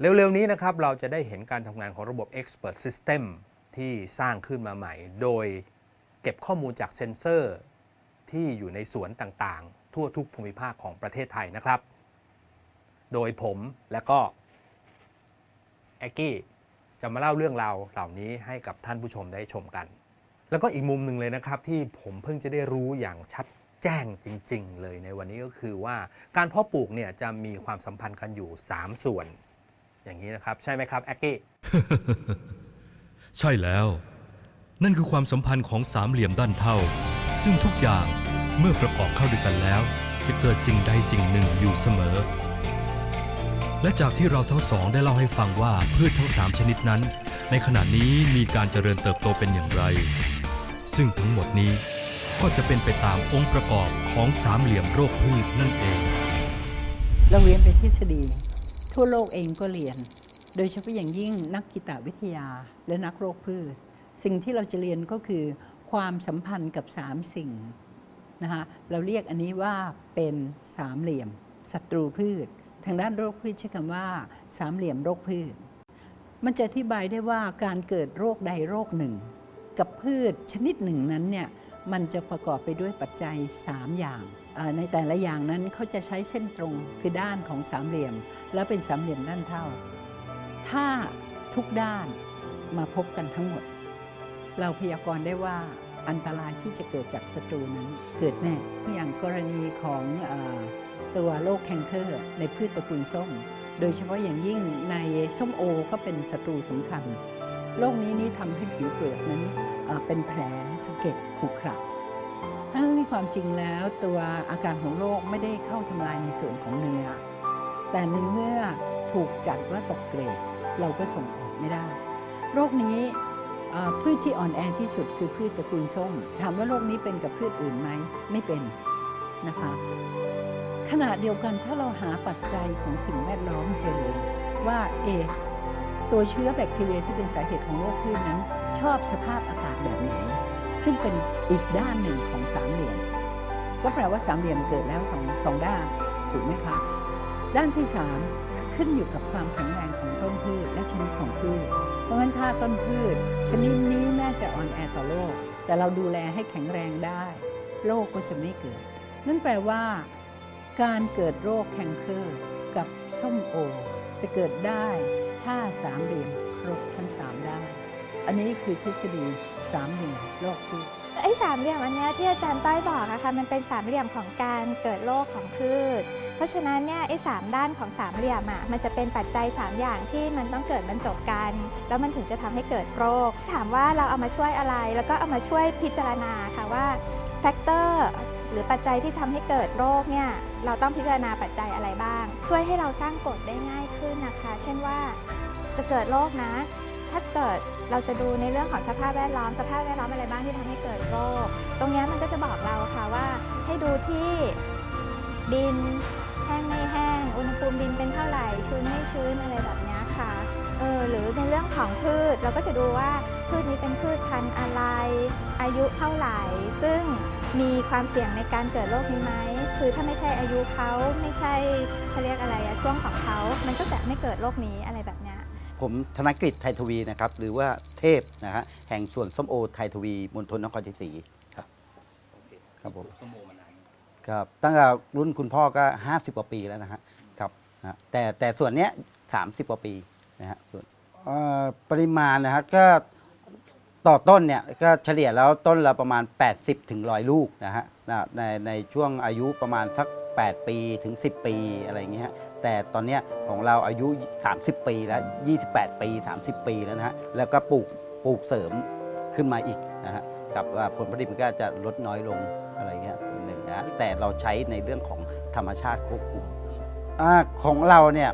เร็วๆนี้นะครับเราจะได้เห็นการทำงานของระบบ Expert System ที่สร้างขึ้นมาใหม่ โดยเก็บข้อมูลจากเซ็นเซอร์ที่อยู่ในสวนต่างๆ ทั่วทุกภูมิภาคของประเทศไทยนะครับ โดยผมและก็แอกกี้จะมาเล่าเรื่องราวเหล่านี้ให้กับท่านผู้ชมได้ชมกัน แล้วก็อีกมุมหนึ่งเลยนะครับ ที่ผมเพิ่งจะได้รู้อย่างชัดแจ้งจริง ๆ เลยในวันนี้ก็คือว่าการเพาะปลูกเนี่ยจะมีความสัมพันธ์กันอยู่ 3 ส่วน อย่างนี้นะครับ ใช่ไหมครับแอกกี้ ใช่แล้ว นั่นคือความสัมพันธ์ของสามเหลี่ยมด้านเท่า ซึ่งทุกอย่างเมื่อประกอบเข้าด้วยกันแล้ว จะเกิดสิ่งใดสิ่งหนึ่งอยู่เสมอ และจากที่เราทั้งสองได้เล่าให้ฟังว่าพืชทั้งสามชนิดนั้น ในขณะนี้มีการเจริญเติบโตเป็นอย่างไร ซึ่งทั้งหมดนี้ก็จะเป็นไปตามองค์ประกอบของสามเหลี่ยมโรคพืชนั่นเอง เราเรียนเป็นทฤษฎี ทั่วโลกเองก็เรียน โดยเฉพาะอย่างยิ่งนักกีตวิทยาและนักโรคพืช สิ่งที่เราจะเรียนก็คือ ความสัมพันธ์กับสามสิ่งนะคะเราเรียกอันนี้ว่าเป็นสามเหลี่ยมศัตรูพืช ทางด้านโรคพืชใช้คำว่าสามเหลี่ยมโรคพืช มันจะอธิบายได้ว่าการเกิดโรคใดโรคหนึ่ง กับพืชชนิดหนึ่งนั้นเนี่ยมันจะประกอบไปด้วยปัจจัย 3 อย่าง ในแต่ละอย่างนั้นเขาจะใช้เส้นตรงคือด้านของสามเหลี่ยม แล้วเป็นสามเหลี่ยมด้านเท่า ถ้าทุกด้านมาพบกันทั้งหมด เราพยากรณ์ได้ว่าอันตรายที่จะเกิดจากศัตรูนั้นเกิดแน่ อย่างกรณีของอตัวโรคแคนเคอร์ในพืชตระกูลส้ม โดยเฉพาะอย่างยิ่งในส้มโอก็เป็นศัตรูสำคัญ โรคนี้นี่ทำให้ผิวเปลือกนั้นเอ่อเป็นแผลสะเก็ดขรุขระ ที่ความจริงแล้วตัวอาการของโรคไม่ได้เข้าทำลายในส่วนของเนื้อ แต่ในเมื่อถูกจัดว่าตกเกรด เราก็ส่งออกไม่ได้ โรคนี้พืชที่อ่อนแอที่สุดคือพืชตระกูลส้ม ถามว่าโรคนี้เป็นกับพืชอื่นไหมไม่เป็นนะคะขณะเดียวกันถ้าเราหาปัจจัยของสิ่งแวดล้อมเจอว่าเอตัวเชื้อแบคทีเรียที่เป็นสาเหตุของโรคพืชนั้น ชอบสภาพอากาศแบบไหน ซึ่งเป็นอีกด้านหนึ่งของสามเหลี่ยม ก็แปลว่าสามเหลี่ยมเกิดแล้วสองสองด้านถูกไหมคะ ด้านที่สามขึ้นอยู่กับความแข็งแรงของต้นพืชและชนิดของพืช เพราะฉะนั้นถ้าต้นพืช ชนิดนี้แม้จะอ่อนแอต่อโรคแต่เราดูแลให้แข็งแรงได้ โรคก็จะไม่เกิด นั่นแปลว่า การเกิดโรคแคนเคอร์กับส้มโอ จะเกิดได้ถ้าสามเหลี่ยมครบทั้งสามด้าน อันนี้คือทฤษฎีสามเหลี่ยมโรคพืชไอ้สามเหลี่ยมอันเนี้ยที่อาจารย์ต้อยบอกอะค่ะมันเป็นสามเหลี่ยมของการเกิดโรคของพืช เพราะฉะนั้นเนี่ยไอ้สามด้านของสามเหลี่ยมอะมันจะเป็นปัจจัย 3 อย่างที่มันต้องเกิดบรรจบกัน แล้วมันถึงจะทำให้เกิดโรค ถามว่าเราเอามาช่วยอะไร แล้วก็เอามาช่วยพิจารณาค่ะว่าแฟกเตอร์หรือปัจจัยที่ทำให้เกิดโรคเนี่ยเราต้องพิจารณาปัจจัยอะไรบ้าง ช่วยให้เราสร้างกฎได้ง่ายขึ้นนะคะ เช่นว่าจะเกิดโรคนะ ถ้าเกิดเราจะดูในเรื่องของสภาพแวดล้อม สภาพแวดล้อมอะไรบ้างที่ทำให้เกิดโรค ตรงนี้มันก็จะบอกเราค่ะว่า ให้ดูที่ดินแห้งไม่แห้ง อุณหภูมิดินเป็นเท่าไหร่ ชื้นไม่ชื้นอะไรแบบนี้ค่ะ เออหรือในเรื่องของพืชเราก็จะดูว่าพืชนี้เป็นพืชพันธุ์อะไร อายุเท่าไหร่ ซึ่งมีความเสี่ยงในการเกิดโรคนี้ไหม คือถ้าไม่ใช่อายุเขาไม่ใช่เขาเรียกอะไรอะช่วงของเขา มันก็จะไม่เกิดโรคนี้อะไรแบบนี้ ผมธนกฤษไทยทวีนะครับ หรือว่าเทพนะฮะแห่งสวนส้มโอไทยทวีมณฑลนครชัยศรีครับครับผมส้มโอมานานครับตั้งแต่รุ่นคุณพ่อก็ 50 กว่าปีแล้วนะฮะครับนะฮะแต่แต่ส่วนเนี้ย30 กว่าปีนะฮะส่วนเอ่อปริมาณนะฮะก็ต่อต้นเนี่ยก็เฉลี่ยแล้วต้นละประมาณ 80ถึง100 ลูกนะฮะนะในในช่วงอายุประมาณสัก 8 ปีถึง 10 ปีอะไรอย่างเงี้ยฮะ แต่ตอนนี้ของเราอายุ 30 ปีแล้ว 28 ปี 30 ปีแล้วนะฮะแล้วก็ปลูกปลูกเสริมขึ้นมาอีกนะฮะกับว่าผลผลิตมันก็จะลดน้อยลงอะไรเงี้ยส่วนหนึ่งนะแต่เราใช้ในเรื่องของธรรมชาติควบคุมอของเราเนี่ย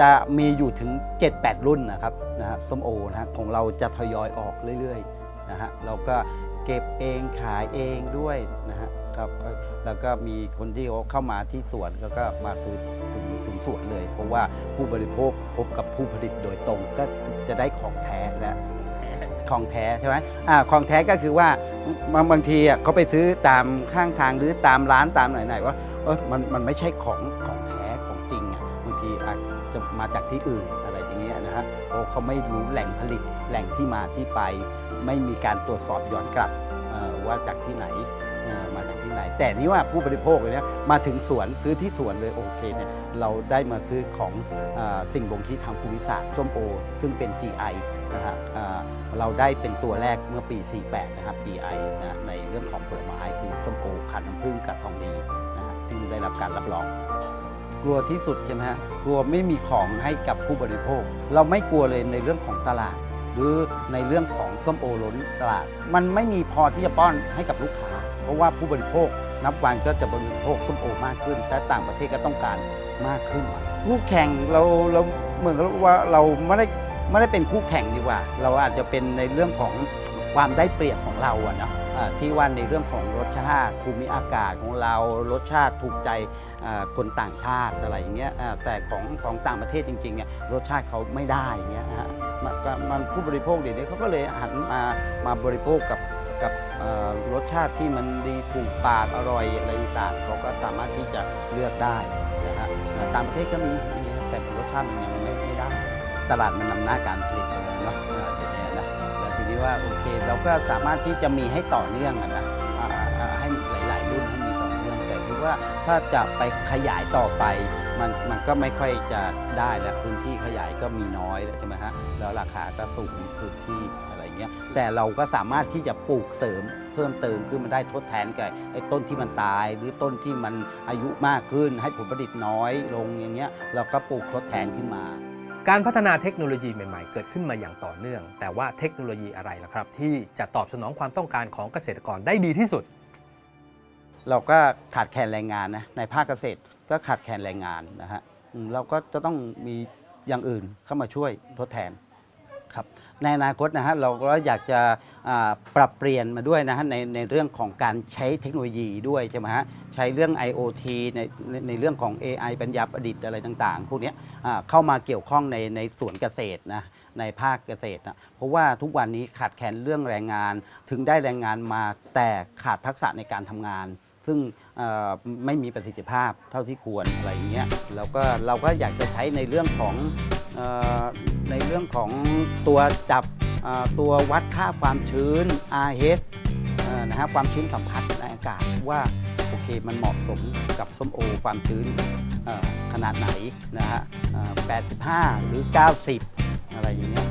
จะมีอยู่ถึง 7-8 รุ่นนะครับนะฮะส้มโอนะฮะของเราจะทยอยออกเรื่อยๆนะฮะเราก็เก็บเองขายเองด้วยนะฮะครับแล้วก็มีคนที่เขาเข้ามาที่สวนก็ก็มาซื้อ สวนเลย เพราะว่าผู้บริโภคพบกับผู้ผลิตโดยตรงก็จะได้ของแท้และของแท้ใช่ไหมอ่าของแท้ก็คือว่าบางบางทีอะเขาไปซื้อตามข้างทางหรือตามร้านตามไหนๆว่าเออมันมันไม่ใช่ของของแท้ของจริงอะบางทีอะจะมาจากที่อื่นอะไรอย่างเงี้ยนะฮะเพราะเขาไม่รู้แหล่งผลิตแหล่งที่มาที่ไป ไม่มีการตรวจสอบย้อนกลับเอ่อว่าจากที่ไหน ไหน แต่นี่ว่าผู้บริโภคเลยนี่ยมาถึงสวนซื้อที่สวนเลยโอเคเนี่ยเราได้มาซื้อของอสิ่งบ่งชี้ทางภูมิศาสตร์ส้มโอ ซึ่งเป็น GI นะฮะเอ่อเราได้เป็นตัวแรกเมื่อปี 48 นะครับ GI นะในเรื่องของผลไม้คือส้มโอขันน้ำผึ้งกับทองดีนะฮะซึ่งได้รับการรับรองกลัวที่สุดใช่ไหมฮะกลัวไม่มีของให้กับผู้บริโภค เราไม่กลัวเลยในเรื่องของตลาด หรือในเรื่องของส้มโอล้นตลาด มันไม่มีพอที่จะป้อนให้กับลูกค้า เพราะว่าผู้บริโภคนับวันก็จะบริโภคส้มโอมากขึ้น แต่ต่างประเทศก็ต้องการมากขึ้นคู่แข่งเราเราเหมือนกับว่าเราไม่ได้ไม่ได้เป็นคู่แข่งดีกว่า เราอาจจะเป็นในเรื่องของความได้เปรียบของเราอะเนาะที่ว่าในเรื่องของรสชาติภูมิอากาศของเรารสชาติถูกใจคนต่างชาติอะไรอย่างเงี้ยแต่ของของต่างประเทศจริงๆเนี่ยรสชาติเขาไม่ได้อย่างเงี้ยฮะ มันผู้บริโภคเดี๋ยวนี้เขาก็เลยหันมามาบริโภคกับกับรสชาติที่มันดีถูกปากอร่อยอะไรต่างเขาก็สามารถที่จะเลือกได้นะฮะต่างประเทศก็มีแต่รสชาติมันยังไม่ไม่ได้ ตลาดมันนำหน้าการผลิตเนาะอ่าเดี๋ยวนี้นะแล้วทีนี้ว่าโอเคเราก็สามารถที่จะมีให้ต่อเนื่องนะให้หลาย ๆ รุ่นให้มีต่อเนื่องแต่คือว่าถ้าจะไปขยายต่อไปมันมันก็ไม่ค่อยจะได้แล้วพื้นที่ขยายก็มีน้อยแล้วใช่ไหมฮะ แล้วราคาก็สูงพื้นที่อะไรเงี้ยแต่เราก็สามารถที่จะปลูกเสริมเพิ่มเติมขึ้นมาได้ทดแทนกับไอ้ต้นที่มันตาย หรือต้นที่มันอายุมากขึ้น ให้ผลผลิตน้อยลงอย่างเงี้ยเราก็ปลูกทดแทนขึ้นมา การพัฒนาเทคโนโลยีใหม่ๆ เกิดขึ้นมาอย่างต่อเนื่อง แต่ว่าเทคโนโลยีอะไรล่ะครับ ที่จะตอบสนองความต้องการของเกษตรกรได้ดีที่สุด เราก็ขาดแคลนแรงงานนะในภาคเกษตรก็ขาดแคลนแรงงานนะฮะอืมเราก็จะต้องมีอย่างอื่นเข้ามาช่วยทดแทน ครับในอนาคตนะฮะเราก็อยากจะปรับเปลี่ยนมาด้วยนะฮะในในเรื่องของการใช้เทคโนโลยีด้วยใช่ไหมฮะใช้เรื่อง IoT ในในเรื่องของ AI ปัญญาประดิษฐ์อะไรต่าง ๆ พวกนี้เข้ามาเกี่ยวข้องในในสวนเกษตรนะในภาคเกษตรนะเพราะว่าทุกวันนี้ขาดแคลนเรื่องแรงงาน ถึงได้แรงงานมาแต่ขาดทักษะในการทำงาน ซึ่งไม่มีประสิทธิภาพเท่าที่ควรอะไรอย่างเงี้ยแล้วก็เราก็อยากจะใช้ในเรื่องของ ในเรื่องของตัวจับตัววัดค่าความชื้น RH เอ่อนะฮะความชื้นสัมผัสในอากาศว่าโอเคมันเหมาะสมกับส้มโอความชื้นขนาดไหนนะฮะ85 หรือ 90 อะไรอย่างเงี้ย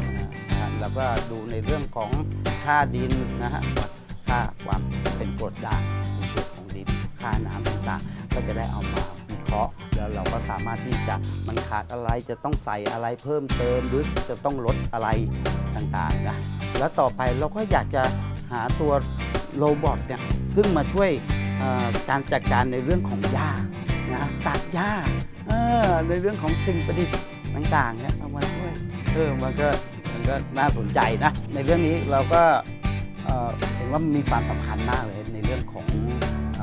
นะฮะแล้วก็ดูในเรื่องของค่าดินนะฮะวัดค่าความเป็นกรดด่างในส่วนของดินค่าน้ำต่างๆ ก็จะได้เอามา ราะห์แล้วเราก็สามารถที่จะมันขาดอะไรจะต้องใส่อะไรเพิ่มเติมหรือจะต้องลดอะไรต่างๆนะแล้วต่อไปเราก็อยากจะหาตัวโรบอทเนี่ยซึ่งมาช่วยการจัดการในเรื่องของหญ้านะตัดหญ้าในเรื่องของสิ่งประดิษฐ์ต่างๆเนี่ยเอามาช่วยเออมันก็มันก็น่าสนใจนะในเรื่องนี้เราก็เห็นว่ามีความสำคัญมากเลยในเรื่องของอ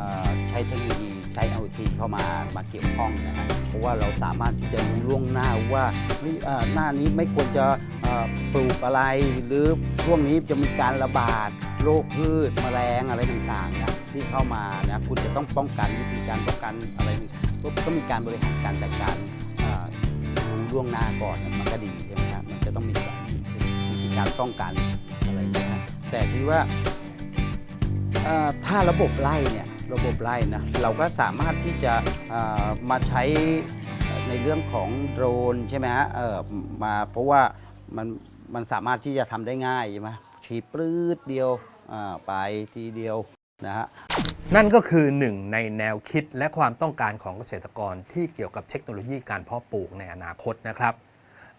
ใช้เทคโนโลยี ใช้ IoT เข้ามามาเกี่ยวข้องนะฮะเพราะว่าเราสามารถที่จะรู้ล่วงหน้าว่าหน้านี้ไม่ควรจะปลูกอะไรหรือช่วงนี้จะมีการระบาดโรคพืชแมลงอะไรต่างๆนะที่เข้ามานะคุณจะต้องป้องกันวิธีการป้องกันอะไรก็ก็มีการบริหารการจัดการรู้ล่วงหน้าก่อนมันก็ดีใช่ไหมครับมันจะต้องมีการวิธีการป้องกันอะไรอย่างเงี้ยฮะแต่ที่ว่าถ้าระบบไล่เนี่ย ระบบไล่นะเราก็สามารถที่จะมาใช้ในเรื่องของโดรนใช่ไหมฮะมาเพราะว่ามันมันสามารถที่จะทำได้ง่ายใช่ไหมฉีดปลื้ดเดียวไปทีเดียวนะฮะนั่นก็คือหนึ่งในแนวคิดและความต้องการของเกษตรกรที่เกี่ยวกับเทคโนโลยีการเพาะปลูกในอนาคตนะครับ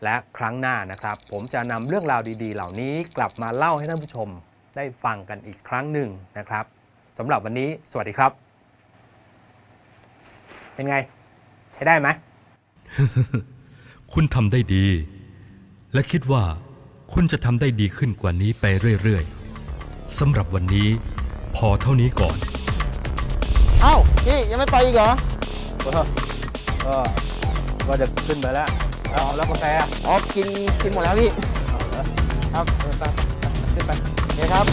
และครั้งหน้านะครับ ผมจะนำเรื่องราวดีๆ เหล่านี้กลับมาเล่าให้ท่านผู้ชมได้ฟังกันอีกครั้งหนึ่งนะครับ สำหรับวันนี้สวัสดีครับ เป็นไง ใช้ได้ไหม คุณทำได้ดี และคิดว่าคุณจะทำได้ดีขึ้นกว่านี้ไปเรื่อยๆสำหรับวันนี้ พอเท่านี้ก่อน เอ้าพี่ยังไม่ไปอีกเหรอ ก็ก็จะขึ้นไปแล้วเอาแล้วกาแฟอ๋อกินกินหมดแล้วพี่ ครับขึ้นไปโอเคครับ